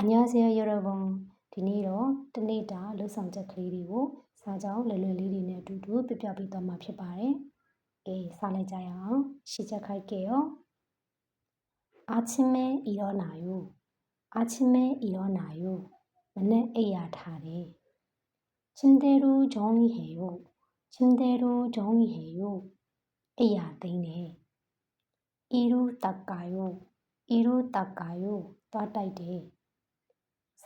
အညာစရာရောဘုံဒီနေ့တော့တနေ့တာလှုပ်ဆောင်ချက်ကလေးတွေကိုစာကြောင်းလွယ်လွယ်လေးတွေနဲ့အတူတူပြပြပေးသွားမှာဖြစ်ပါတယ်။အေးစာလိုက်ကြရအောင်။ရှင်းချက်ခိုက်ကြရော။အာချင်းမဲဤတော့နာယု။အာချင်းမဲဤတော့နာယု။မနဲ့အိယာထားတယ်။ချင်းတဲရူဂျောင်းကြီးဟေယု။ချင်းတဲရူဂျောင်းကြီးဟေယု။အိယာသိမ့်တယ်။ဤရူတက္ကာယု။ဤရူတက္ကာယု။သွားတိုက်တယ်။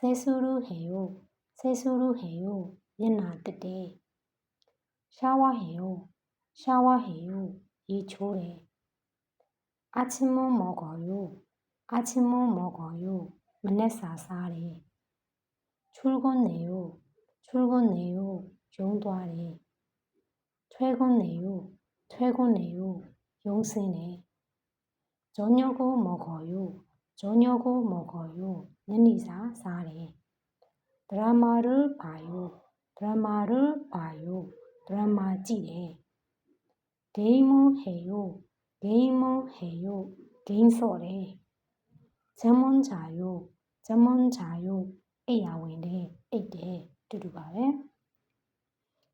세수를 해요. 세수를 해요. 옛날 때 샤워해요. 샤워해요. 이 조래. 아침을 먹어요. 아침을 먹어요. 문네사사래. 출근해요. 출근해요. 용도하래. 퇴근해요. 퇴근해요. 용세네. 저녁을 먹어요. ဂျုံညိုကိုမော်ခေါ်ယိုညနေစာစားတယ်ဒရမာရူပါယိုဒရမာရူပါယိုဒရမာကြည့်တယ်ဂိမ်းမွန်ဟေယိုဂိမ်းမွန်ဟေယိုဂိမ်းဆော့တယ်ဂျမွန်ချာယိုဂျမွန်ချာယိုအိယာဝင်တယ်အိတ်တယ်တူတူပါပဲ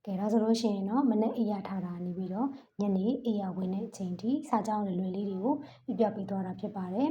ကဲဒါဆိုလို့ရှိရင်တော့မနေ့အိယာထားတာနေပြီးတော့ညနေအိယာဝင်တဲ့အချိန်ထိစာကြောင်းလွယ်လွယ်လေးတွေကိုပြပြပြီးသွားတာဖြစ်ပါတယ်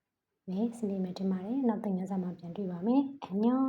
မယ်စနေမှာတင်ပါတယ်နောက်သင်ခန်းစာမှာပြန်တွေ့ပါမယ်အညော